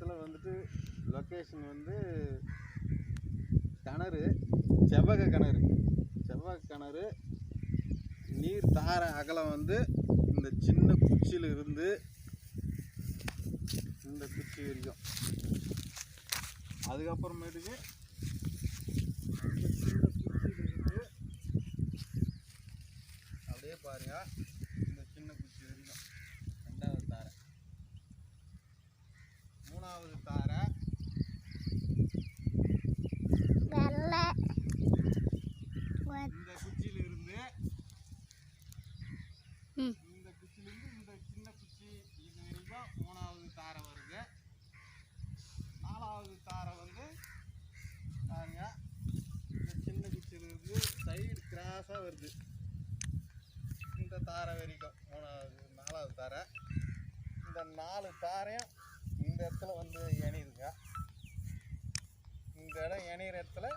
இடத்துல வந்துட்டு லொக்கேஷன் வந்து கிணறு செவ்வக கிணறு. செவ்வக கிணறு நீர் தார அகலம் வந்து இந்த சின்ன குச்சியில் இருந்து இந்த குச்சி வரைக்கும். அதுக்கப்புறமேட்டுக்கு குச்சியிலிருந்து அப்படியே பாருங்க இந்த சின்ன குச்சி வரைக்கும் ரெண்டாவது தாரை மூணாவது தாரை. இந்த குச்சியில இருந்து ம். இந்த குச்சியிலிருந்து இந்த சின்ன குச்சி இது வரைக்கும் மூணாவது தாரை வருது. நாலாவது தாரை வந்து பாருங்க இந்த சின்ன குச்சியிலிருந்து சைடு கிராஸாக வருது. இந்த தாரை வரைக்கும் மூணாவது நாலாவது தாரை. இந்த நாலு தாரையும் இந்த இடத்துல வந்து இணையுதுங்க. இந்த இடம் இணையிற இடத்துல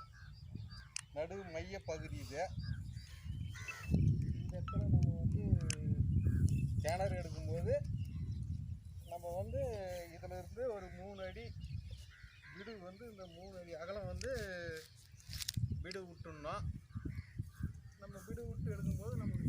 நடு மைய பகுதி இது. இந்த இடத்துல நம்ம வந்து கிணறு எடுக்கும்போது நம்ம வந்து இதில் இருந்து ஒரு மூணு அடி விடு வந்து இந்த மூணு அடி அகலம் வந்து விடு விட்டுணும் நம்ம விடு விட்டு எடுக்கும்போது நமக்கு